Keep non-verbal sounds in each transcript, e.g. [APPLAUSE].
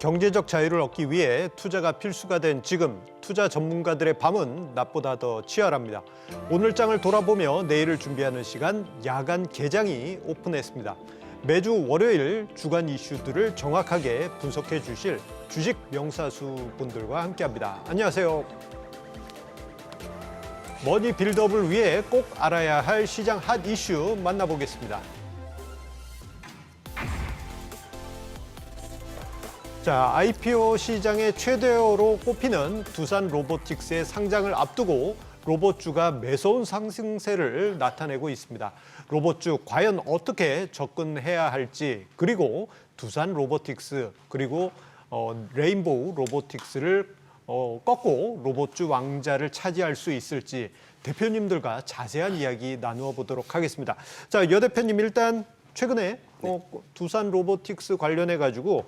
경제적 자유를 얻기 위해 투자가 필수가 된 지금 투자 전문가들의 밤은 낮보다 더 치열합니다. 오늘 장을 돌아보며 내일을 준비하는 시간 야간 개장이 오픈했습니다. 매주 월요일 주간 이슈들을 정확하게 분석해 주실 주식 명사수 분들과 함께합니다. 안녕하세요. 머니 빌드업을 위해 꼭 알아야 할 시장 핫 이슈 만나보겠습니다. 자, IPO 시장의 최대어로 꼽히는 두산 로보틱스의 상장을 앞두고 로봇주가 매서운 상승세를 나타내고 있습니다. 로봇주 과연 어떻게 접근해야 할지 그리고 두산 로보틱스 그리고 어, 레인보우 로보틱스를 어, 꺾고 로봇주 왕자를 차지할 수 있을지 대표님들과 자세한 이야기 나누어 보도록 하겠습니다. 자, 여 대표님 일단 최근에 어, 두산 로보틱스 관련해 가지고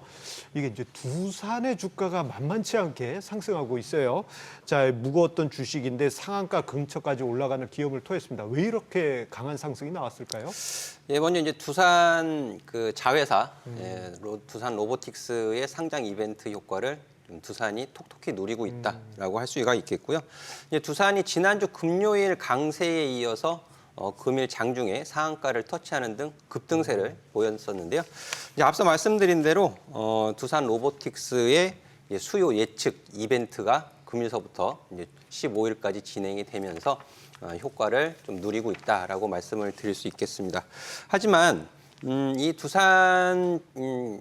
이게 이제 두산의 주가가 만만치 않게 상승하고 있어요. 자, 무거웠던 주식인데 상한가 근처까지 올라가는 기업을 토했습니다. 왜 이렇게 강한 상승이 나왔을까요? 예, 먼저 이제 두산 그 자회사 예, 로, 두산 로보틱스의 상장 이벤트 효과를 좀 두산이 톡톡히 누리고 있다라고 할 수가 있겠고요. 이제 두산이 지난주 금요일 강세에 이어서 어, 금일 장중에 상한가를 터치하는 등 급등세를 보였었는데요. 이제 앞서 말씀드린 대로 어, 두산 로보틱스의 수요 예측 이벤트가 금일서부터 이제 15일까지 진행이 되면서 어, 효과를 좀 누리고 있다라고 말씀을 드릴 수 있겠습니다. 하지만 음, 이 두산 음,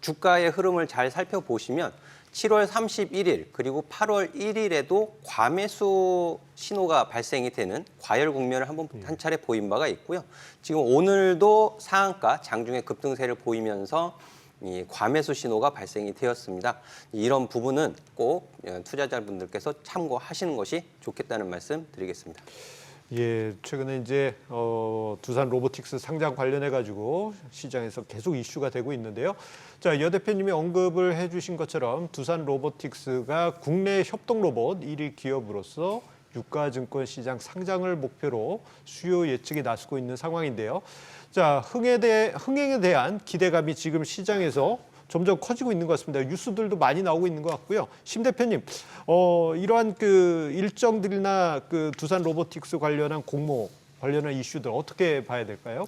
주가의 흐름을 잘 살펴보시면 7월 31일 그리고 8월 1일에도 과매수 신호가 발생이 되는 과열 국면을 한번 한 차례 보인 바가 있고요. 지금 오늘도 상한가 장중에 급등세를 보이면서 이 과매수 신호가 발생이 되었습니다. 이런 부분은 꼭 어, 투자자분들께서 참고하시는 것이 좋겠다는 말씀 드리겠습니다. 예, 최근에 이제 어, 두산 로보틱스 상장 관련해 가지고 시장에서 계속 이슈가 되고 있는데요. 자, 여 대표님이 언급을 해주신 것처럼 두산 로보틱스가 국내 협동 로봇 1위 기업으로서 유가증권 시장 상장을 목표로 수요 예측에 나서고 있는 상황인데요. 자, 흥에 대해 흥행에 대한 기대감이 지금 시장에서 점점 커지고 있는 것 같습니다. 뉴스들도 많이 나오고 있는 것 같고요. 심 대표님, 어, 이러한 그 일정들이나 그 두산 로보틱스 관련한 공모 관련한 이슈들 어떻게 봐야 될까요?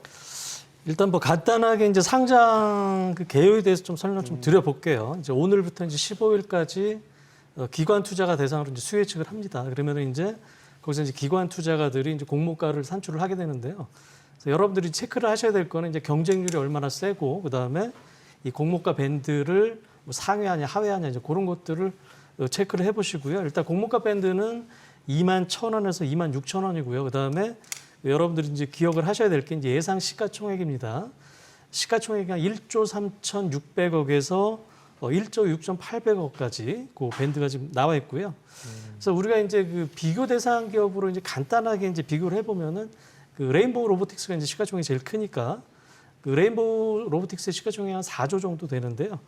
일단 뭐 간단하게 이제 상장 그 개요에 대해서 좀 설명 좀 드려볼게요. 이제 오늘부터 이제 15일까지 어, 기관 투자가 대상으로 이제 수요 예측을 합니다. 그러면 이제 거기서 이제 기관 투자가들이 이제 공모가를 산출을 하게 되는데요. 여러분들이 체크를 하셔야 될 거는 이제 경쟁률이 얼마나 세고 그 다음에 이 공모가 밴드를 뭐 상회하냐 하회하냐 이제 그런 것들을 어, 체크를 해보시고요. 일단 공모가 밴드는 2만 1천 원에서 2만 6천 원이고요. 그 다음에 여러분들이 이제 기억을 하셔야 될 게 이제 예상 시가총액입니다. 시가총액이 한 1조 3,600억에서 어, 1조 6,800억까지 그 밴드가 지금 나와 있고요. 그래서 우리가 이제 그 비교 대상 기업으로 이제 간단하게 이제 비교를 해보면은 그 레인보우 로보틱스가 이제 시가총액이 제일 크니까 그 레인보우 로보틱스의 시가총액이 한 4조 정도 되는데요.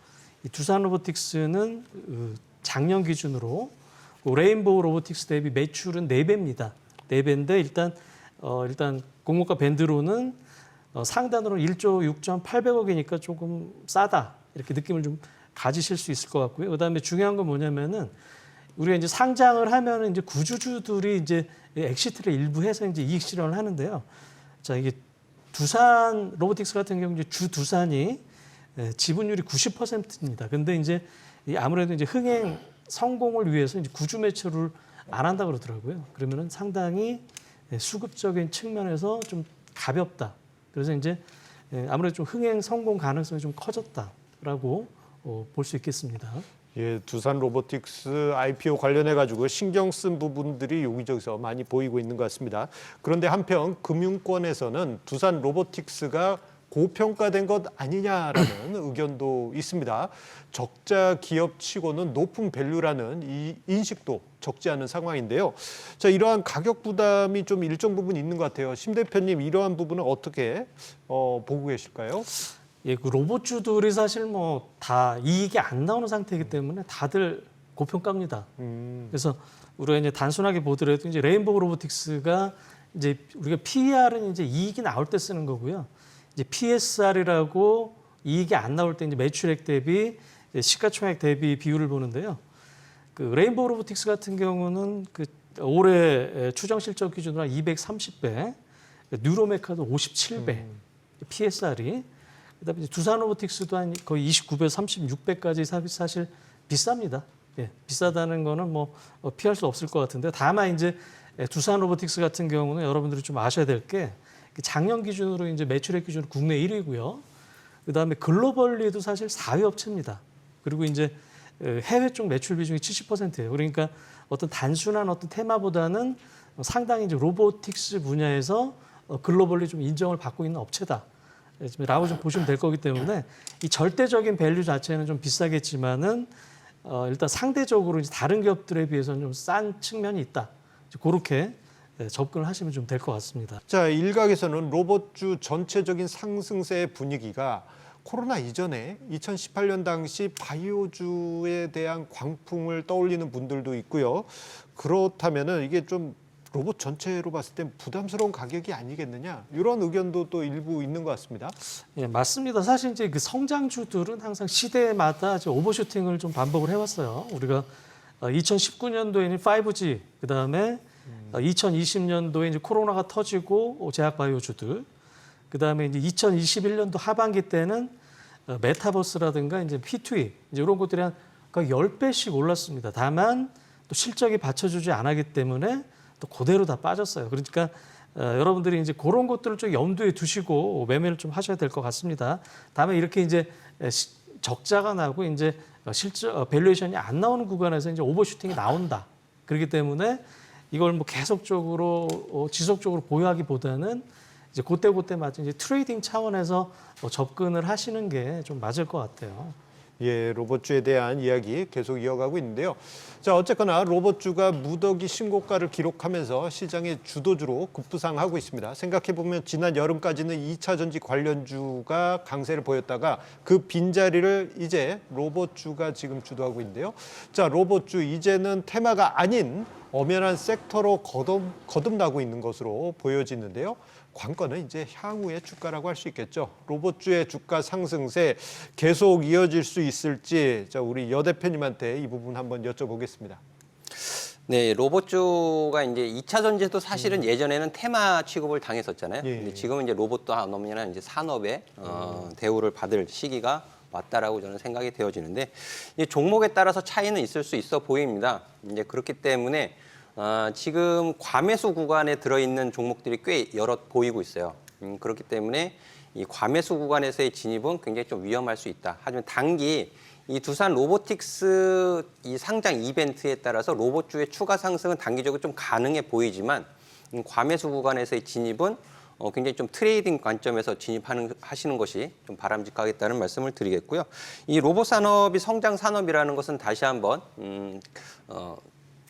이 두산 로보틱스는 그 작년 기준으로 그 레인보우 로보틱스 대비 매출은 4배입니다. 4배인데 일단 어 일단 공모가 밴드로는 어 상단으로 1조 6,800억이니까 조금 싸다. 이렇게 느낌을 좀 가지실 수 있을 것 같고요. 그다음에 중요한 건 뭐냐면은 우리가 이제 상장을 하면은 이제 구주주들이 이제 엑시트를 일부 해서 이제 이익 실현을 하는데요. 자, 이게 두산 로보틱스 같은 경우 이제 주 두산이 예, 지분율이 90%입니다. 근데 이제 이 아무래도 이제 흥행 성공을 위해서 이제 구주 매출을 안 한다 그러더라고요. 그러면은 상당히 예, 수급적인 측면에서 좀 가볍다. 그래서 이제 예, 아무래도 좀 흥행 성공 가능성이 좀 커졌다라고 어, 볼수 있겠습니다. 예, 두산 로보틱스 IPO 관련해 가지고 신경 쓴 부분들이 여기저기서 많이 보이고 있는 것 같습니다. 그런데 한편 금융권에서는 두산 로보틱스가 고평가된 것 아니냐라는 [CLEARS THROAT] 의견도 있습니다. 적자 기업 치고는 높은 밸류라는 이 인식도 적지 않은 상황인데요. 자, 이러한 가격 부담이 좀 일정 부분 있는 것 같아요. 심 대표님 이러한 부분은 어떻게 어, 보고 계실까요? 예, 그 로봇주들이 사실 뭐 다 이익이 안 나오는 상태이기 때문에 다들 고평가입니다. 음, 그래서 우리가 이제 단순하게 보더라도 이제 레인보우 로보틱스가 이제 우리가 PER은 이제 이익이 나올 때 쓰는 거고요. 이제 PSR이라고 이익이 안 나올 때 이제 매출액 대비 예, 시가총액 대비 비율을 보는데요. 그 레인보우 로보틱스 같은 경우는 그 올해 추정 실적 기준으로 한 230배, 뉴로메카도 57배, PSR이 그다음에 두산 로보틱스도 한 거의 29배, 36배까지 사실 비쌉니다. 예, 비싸다는 거는 뭐 어, 피할 수 없을 것 같은데 다만 이제 예, 두산 로보틱스 같은 경우는 여러분들이 좀 아셔야 될 게 작년 기준으로 이제 매출액 기준으로 국내 1위고요. 그다음에 글로벌리도 사실 4위 업체입니다. 그리고 이제 에, 해외 쪽 매출 비중이 70%예요. 그러니까 어떤 단순한 어떤 테마보다는 상당히 이제 로보틱스 분야에서 어, 글로벌리 좀 인정을 받고 있는 업체다. 라고 좀 보시면 될 거기 때문에 이 절대적인 밸류 자체는 좀 비싸겠지만은 어, 일단 상대적으로 이제 다른 기업들에 비해서는 좀 싼 측면이 있다. 이제 그렇게 예, 접근을 하시면 좀 될 것 같습니다. 자, 일각에서는 로봇주 전체적인 상승세의 분위기가 코로나 이전에 2018년 당시 바이오주에 대한 광풍을 떠올리는 분들도 있고요. 그렇다면은 이게 좀 로봇 전체로 봤을 땐 부담스러운 가격이 아니겠느냐 이런 의견도 또 일부 있는 것 같습니다. 예, 맞습니다. 사실 이제 그 성장주들은 항상 시대마다 이제 오버슈팅을 좀 반복을 해왔어요. 우리가 2019년도에는 5G, 그 다음에 2020년도에 이제 코로나가 터지고 제약 바이오주들, 그 다음에 이제 2021년도 하반기 때는 어, 메타버스라든가 이제 P2E 이제 이런 것들이 한 거의 10배씩 올랐습니다. 다만 또 실적이 받쳐주지 않았기 때문에 또 그대로 다 빠졌어요. 그러니까 어, 여러분들이 이제 그런 것들을 좀 염두에 두시고 매매를 좀 하셔야 될 것 같습니다. 다음에 이렇게 이제 에, 시- 적자가 나고 이제 어, 실적 어, 밸류에이션이 안 나오는 구간에서 이제 오버슈팅이 나온다. 그렇기 때문에 이걸 뭐 계속적으로 어, 지속적으로 보유하기보다는 이제 그때 그때 맞은 이제 트레이딩 차원에서 어, 접근을 하시는 게 좀 맞을 것 같아요. 예, 로봇주에 대한 이야기 계속 이어가고 있는데요. 자, 어쨌거나 로봇주가 무더기 신고가를 기록하면서 시장의 주도주로 급부상하고 있습니다. 생각해 보면 지난 여름까지는 2차 전지 관련주가 강세를 보였다가 그 빈자리를 이제 로봇주가 지금 주도하고 있는데요. 자, 로봇주 이제는 테마가 아닌 엄연한 섹터로 거듭, 거듭나고 있는 것으로 보여지는데요. 관건은 이제 향후의 주가라고 할 수 있겠죠. 로봇주의 주가 상승세 계속 이어질 수 있을지 자 우리 여 대표님한테 이 부분 한번 여쭤보겠습니다. 네, 로봇주가 이제 2차 전지도 사실은 예전에는 테마 취급을 당했었잖아요. 예. 근데 지금은 이제 로봇도 너무나 이제 산업의 어, 대우를 받을 시기가 왔다라고 저는 생각이 되어지는데 이 종목에 따라서 차이는 있을 수 있어 보입니다. 이제 그렇기 때문에 어, 지금 과매수 구간에 들어있는 종목들이 꽤 여러 보이고 있어요. 음, 그렇기 때문에 이 과매수 구간에서의 진입은 굉장히 좀 위험할 수 있다. 하지만 단기 이 두산 로보틱스 이 상장 이벤트에 따라서 로봇주의 추가 상승은 단기적으로 좀 가능해 보이지만 음, 과매수 구간에서의 진입은 어, 굉장히 좀 트레이딩 관점에서 진입하는 하시는 것이 좀 바람직하겠다는 말씀을 드리겠고요. 이 로봇 산업이 성장 산업이라는 것은 다시 한번 음, 어,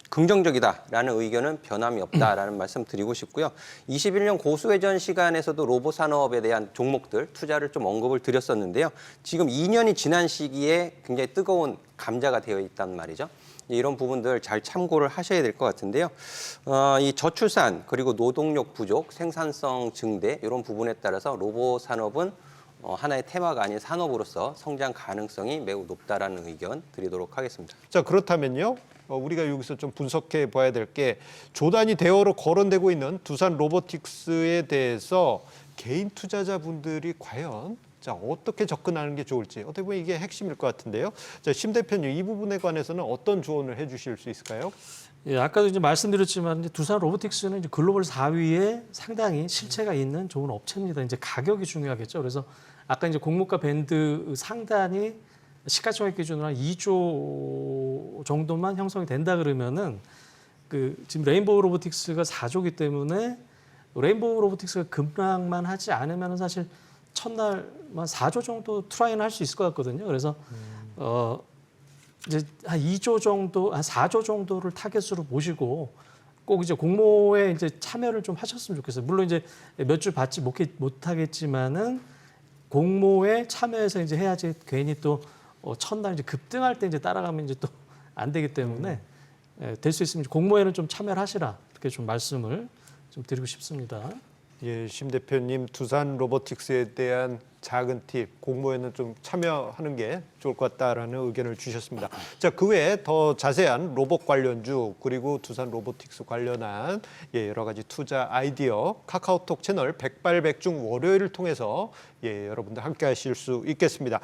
긍정적이다라는 의견은 변함이 없다라는 [CLEARS THROAT] 말씀 드리고 싶고요. 21년 고수회전 시간에서도 로봇 산업에 대한 종목들 투자를 좀 언급을 드렸었는데요. 지금 2년이 지난 시기에 굉장히 뜨거운 감자가 되어 있단 말이죠. 이런 부분들 잘 참고를 하셔야 될 것 같은데요. 어, 이 저출산 그리고 노동력 부족, 생산성 증대 이런 부분에 따라서 로봇 산업은 어, 하나의 테마가 아닌 산업으로서 성장 가능성이 매우 높다라는 의견 드리도록 하겠습니다. 자 그렇다면요. 어, 우리가 여기서 좀 분석해 봐야 될 게 조단위 대어로 거론되고 있는 두산 로보틱스에 대해서 개인 투자자분들이 과연 자 어떻게 접근하는 게 좋을지 어떻게 보면 이게 핵심일 것 같은데요. 자 심 대표님 이 부분에 관해서는 어떤 조언을 해 주실 수 있을까요? 예, 아까도 이제 말씀드렸지만 이제 두산 로보틱스는 이제 글로벌 4위에 상당히 실체가 있는 좋은 업체입니다. 이제 가격이 중요하겠죠. 그래서 아까 이제 공모가 밴드 상단이 시가총액 기준으로 한 2조 정도만 형성이 된다 그러면은 그 지금 레인보우 로보틱스가 4조기 때문에 레인보우 로보틱스가 급락만 하지 않으면 사실 첫날만 4조 정도 트라이는 할 수 있을 것 같거든요. 그래서 어 이제 한 2조 정도, 한 4조 정도를 타겟으로 보시고 꼭 이제 공모에 이제 참여를 좀 하셨으면 좋겠어요. 물론 이제 몇 주 받지 못겠- 못하겠지만은 공모에 참여해서 이제 해야지 괜히 또 어, 첫날 이제 급등할 때 이제 따라가면 이제 또 안 되기 때문에 될수 있으면 공모에는 좀 참여를 하시라 이렇게 좀 말씀을 좀 드리고 싶습니다. 예, 심 대표님 두산 로보틱스에 대한 작은 팁, 공모에는 좀 참여하는 게 좋을 것 같다라는 의견을 주셨습니다. 자, 그 외에 더 자세한 로봇 관련주 그리고 두산 로보틱스 관련한 예, 여러 가지 투자 아이디어 카카오톡 채널 백발백중 월요일을 통해서 예, 여러분들 함께 하실 수 있겠습니다.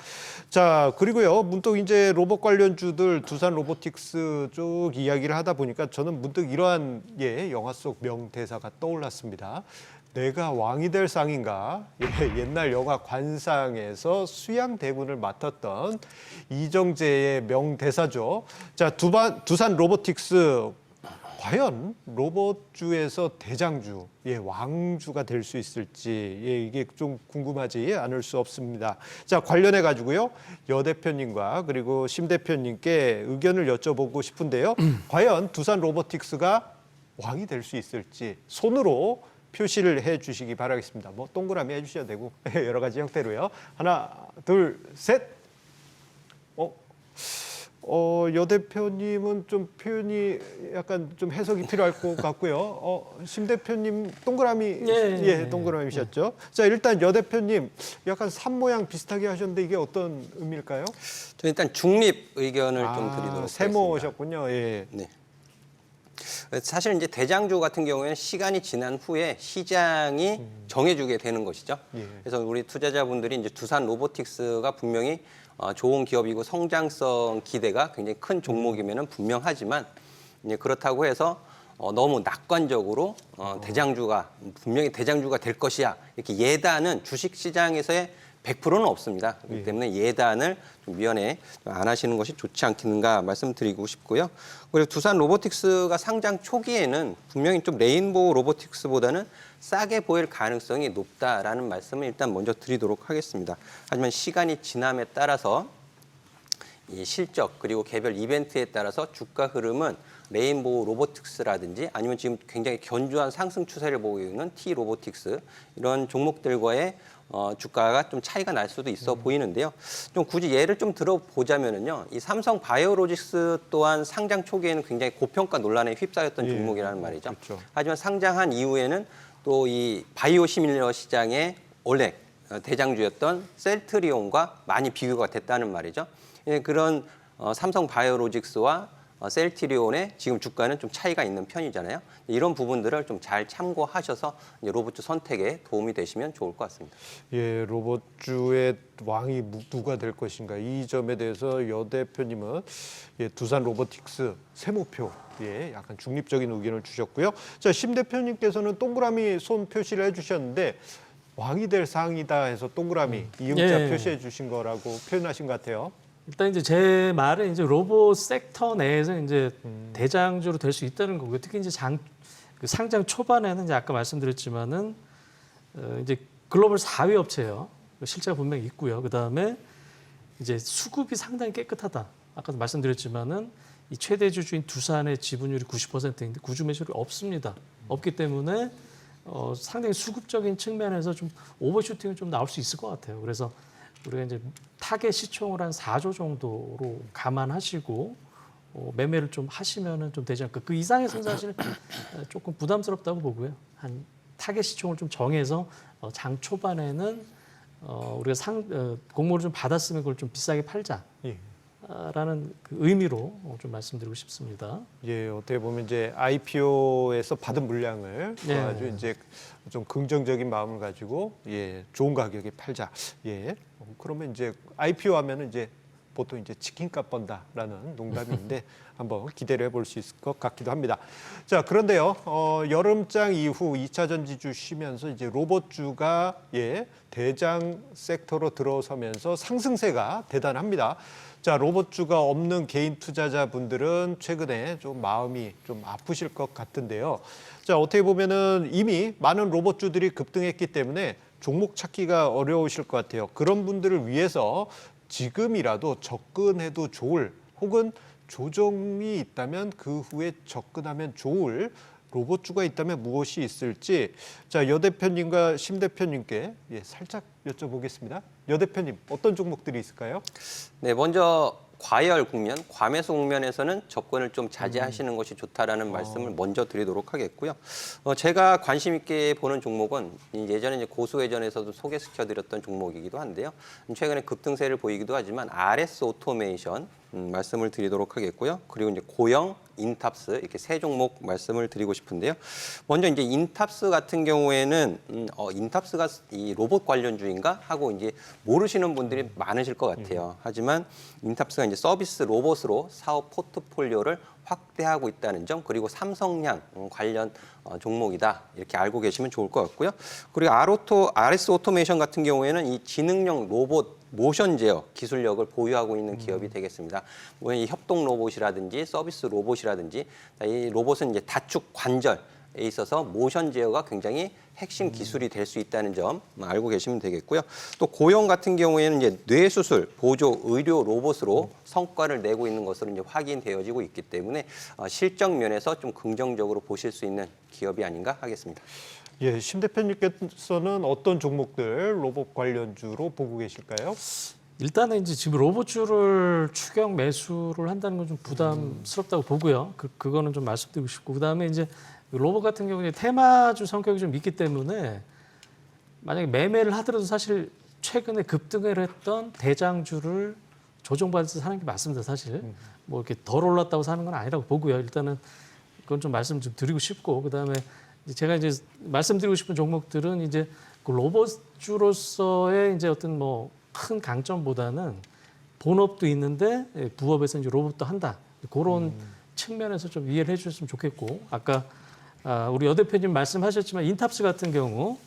자, 그리고요. 문득 이제 로봇 관련주들 두산 로보틱스 쪽 이야기를 하다 보니까 저는 문득 이러한 예, 영화 속 명대사가 떠올랐습니다. 내가 왕이 될 상인가? 예, 옛날 영화 관상에서 수양 대군을 맡았던 이정재의 명대사죠. 자, 두반, 두산 로보틱스 과연 로봇주에서 대장주, 예, 왕주가 될 수 있을지, 예, 이게 좀 궁금하지 않을 수 없습니다. 자, 관련해 가지고요. 여 대표님과 그리고 심 대표님께 의견을 여쭤보고 싶은데요. 과연 두산 로보틱스가 왕이 될 수 있을지 손으로 표시를 해 주시기 바라겠습니다. 뭐 동그라미 해 주셔도 되고 [LAUGHS] 여러 가지 형태로요. 하나, 둘, 셋. 어, 어, 여 대표님은 좀 표현이 약간 좀 해석이 필요할 것 같고요. 어, 심 대표님 동그라미 예, 예, 예. 동그라미셨죠. 자, 일단 여 대표님 약간 산 모양 비슷하게 하셨는데 이게 어떤 의미일까요? 저 일단 중립 의견을 좀 드리도록 하겠습니다. 아, 세모셨군요. 예. 네. 사실 이제 대장주 같은 경우에는 시간이 지난 후에 시장이 정해주게 되는 것이죠. 예. 그래서 우리 투자자분들이 이제 두산 로보틱스가 분명히 어, 좋은 기업이고 성장성 기대가 굉장히 큰 종목이면은 분명하지만 이제 그렇다고 해서 어, 너무 낙관적으로 어, 대장주가 분명히 대장주가 될 것이야 이렇게 예단은 주식 시장에서의 100%는 없습니다. 그렇기 때문에 예단을 좀 위원회 안 하시는 것이 좋지 않겠는가 말씀드리고 싶고요. 그리고 두산 로보틱스가 상장 초기에는 분명히 좀 레인보우 로보틱스보다는 싸게 보일 가능성이 높다라는 말씀을 일단 먼저 드리도록 하겠습니다. 하지만 시간이 지남에 따라서 이 실적 그리고 개별 이벤트에 따라서 주가 흐름은 레인보우 로보틱스라든지 아니면 지금 굉장히 견조한 상승 추세를 보이고 있는 T 로보틱스 이런 종목들과의 어, 주가가 좀 차이가 날 수도 있어 보이는데요. 좀 굳이 예를 좀 들어보자면은요, 이 삼성 바이오로직스 또한 상장 초기에는 굉장히 고평가 논란에 휩싸였던 예. 종목이라는 말이죠. 그렇죠. 하지만 상장한 이후에는 또 이 바이오 시밀러 시장의 원래 어, 대장주였던 셀트리온과 많이 비교가 됐다는 말이죠. 예, 그런 어, 삼성 바이오로직스와 어, 셀트리온의 지금 주가는 좀 차이가 있는 편이잖아요. 이런 부분들을 좀 잘 참고하셔서 이제 로봇주 선택에 도움이 되시면 좋을 것 같습니다. 예, 로봇주의 왕이 무- 누가 될 것인가 이 점에 대해서 여 대표님은 예, 두산 로보틱스 세모표 예, 약간 중립적인 의견을 주셨고요. 자, 심 대표님께서는 동그라미 손 표시를 해주셨는데 왕이 될 상이다 해서 동그라미 이음자 예. 표시해 주신 거라고 표현하신 것 같아요. 일단 이제 제 말은 이제 로봇 섹터 내에서 이제 대장주로 될 수 있다는 거고요. 특히 이제 장, 그 상장 초반에는 이제 아까 말씀드렸지만은 어, 이제 글로벌 4위 업체예요. 그 실제가 분명히 있고요. 그 다음에 이제 수급이 상당히 깨끗하다. 아까도 말씀드렸지만은 이 최대 주주인 두산의 지분율이 90%인데 구주 매출이 없습니다. 없기 때문에 어, 상당히 수급적인 측면에서 좀 오버슈팅은 좀 나올 수 있을 것 같아요. 그래서 우리가 이제 타겟 시총을 한 4조 정도로 감안하시고 어, 매매를 좀 하시면은 좀 되지 않을까. 그 이상에서는 사실 어, 조금 부담스럽다고 보고요. 한 타겟 시총을 좀 정해서 어, 장 초반에는 어, 우리가 상 어, 공모를 좀 받았으면 그걸 좀 비싸게 팔자. 예. 라는 그 의미로 어, 좀 말씀드리고 싶습니다. 예, 어떻게 보면 이제 IPO에서 받은 물량을 예. 아주 이제 좀 긍정적인 마음을 가지고 예, 좋은 가격에 팔자. 예. 어, 그러면 이제 IPO 하면은 이제 보통 이제 치킨값 번다라는 농담인데 [LAUGHS] 한번 기대를 해볼 수 있을 것 같기도 합니다. 자, 그런데요, 어, 여름장 이후 2차 전지주 쉬면서 이제 로봇주가 예, 대장 섹터로 들어서면서 상승세가 대단합니다. 자, 로봇주가 없는 개인 투자자분들은 최근에 좀 마음이 좀 아프실 것 같은데요. 자, 어떻게 보면은 이미 많은 로봇주들이 급등했기 때문에 종목 찾기가 어려우실 것 같아요. 그런 분들을 위해서 지금이라도 접근해도 좋을 혹은 조정이 있다면 그 후에 접근하면 좋을 로봇주가 있다면 무엇이 있을지 자 여 대표님과 심 대표님께 예, 살짝 여쭤보겠습니다. 여 대표님 어떤 종목들이 있을까요? 네, 먼저 과열 국면, 과매수 국면에서는 접근을 좀 자제하시는 것이 좋다라는 말씀을 먼저 드리도록 하겠고요. 어, 제가 관심 있게 보는 종목은 이 예전에 이제 고수회전에서도 소개시켜드렸던 종목이기도 한데요. 최근에 급등세를 보이기도 하지만 RS 오토메이션 음, 말씀을 드리도록 하겠고요. 그리고 이제 고영, 인탑스 이렇게 세 종목 말씀을 드리고 싶은데요. 먼저 이제 인탑스 같은 경우에는 음, 어, 인탑스가 이 로봇 관련주인가 하고 이제 모르시는 분들이 많으실 것 같아요. 하지만 인탑스가 이제 서비스 로봇으로 사업 포트폴리오를 확대하고 있다는 점 그리고 삼성양 음, 관련 어, 종목이다 이렇게 알고 계시면 좋을 것 같고요. 그리고 아로토 RS 오토메이션 같은 경우에는 이 지능형 로봇 모션 제어 기술력을 보유하고 있는 기업이 되겠습니다. 뭐이 협동 로봇이라든지 서비스 로봇이라든지 이 로봇은 이제 다축 관절에 있어서 모션 제어가 굉장히 핵심 기술이 될 수 있다는 점 알고 계시면 되겠고요. 또 고용 같은 경우에는 이제 뇌 수술 보조 의료 로봇으로 성과를 내고 있는 것으로 이제 확인되어지고 있기 때문에 어, 실적 면에서 좀 긍정적으로 보실 수 있는 기업이 아닌가 하겠습니다. 예, 심 대표님께서는 어떤 종목들 로봇 관련주로 보고 계실까요? 일단은 이제 지금 로봇주를 추격 매수를 한다는 건 좀 부담스럽다고 보고요. 그 그거는 좀 말씀드리고 싶고 그다음에 이제 로봇 같은 경우에 테마주 성격이 좀 있기 때문에 만약에 매매를 하더라도 사실 최근에 급등을 했던 대장주를 조정받아서 사는 게 맞습니다. 사실 뭐 이렇게 덜 올랐다고 사는 건 아니라고 보고요. 일단은 그건 좀 말씀 좀 드리고 싶고 그다음에 제가 이제 말씀드리고 싶은 종목들은 이제 그 로봇주로서의 이제 어떤 뭐 큰 강점보다는 본업도 있는데 예, 부업에서 이제 로봇도 한다 그런 측면에서 좀 이해를 해주셨으면 좋겠고 아까 아, 우리 여 대표님 말씀하셨지만 인탑스 같은 경우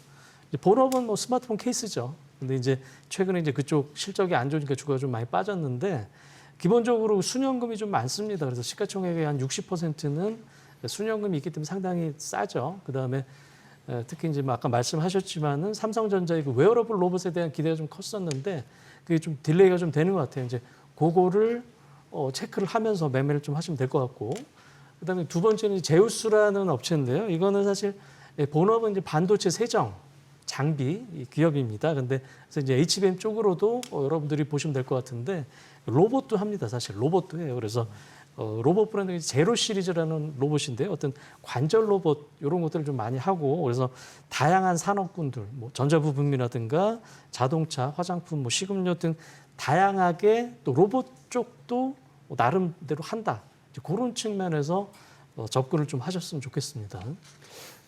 이제 본업은 뭐 스마트폰 케이스죠. 근데 이제 최근에 이제 그쪽 실적이 안 좋으니까 주가가 좀 많이 빠졌는데 기본적으로 수년금이 좀 많습니다. 그래서 시가총액의 한 60%는 수년금이 있기 때문에 상당히 싸죠. 그 다음에 에, 특히 이제 뭐 아까 말씀하셨지만은 삼성전자의 그 웨어러블 로봇에 대한 기대가 좀 컸었는데 그게 좀 딜레이가 좀 되는 것 같아요. 이제 그거를 어, 체크를 하면서 매매를 좀 하시면 될 것 같고 그다음에 두 번째는 제우스라는 업체인데요. 이거는 사실 예, 본업은 이제 반도체 세정 장비 이 기업입니다. 근데 그래서 이제 HBM 쪽으로도 어, 여러분들이 보시면 될 것 같은데 로봇도 합니다. 사실 로봇도 해요. 그래서 어, 로봇 브랜드 제로 시리즈라는 로봇인데 어떤 관절 로봇 이런 것들을 좀 많이 하고 그래서 다양한 산업군들 뭐 전자부품이라든가 자동차, 화장품, 뭐 식음료 등 다양하게 또 로봇 쪽도 뭐 나름대로 한다. 그런 측면에서 어, 접근을 좀 하셨으면 좋겠습니다.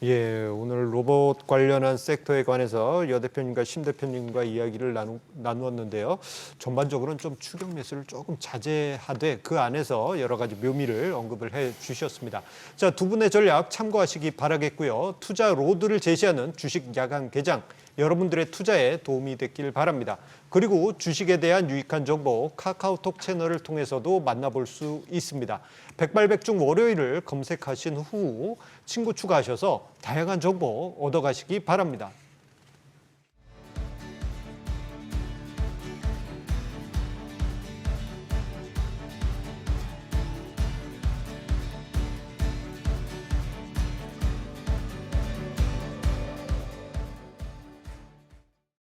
예, 오늘 로봇 관련한 섹터에 관해서 여 대표님과 심 대표님과 이야기를 나누, 나누었는데요. 전반적으로는 좀 추격 매수를 조금 자제하되 그 안에서 여러 가지 묘미를 언급을 해 주셨습니다. 자, 두 분의 전략 참고하시기 바라겠고요. 투자 로드를 제시하는 주식 야간 개장 여러분들의 투자에 도움이 됐길 바랍니다. 그리고 주식에 대한 유익한 정보 카카오톡 채널을 통해서도 만나볼 수 있습니다. 백발백중 월요일을 검색하신 후 친구 추가하셔서 다양한 정보 얻어가시기 바랍니다.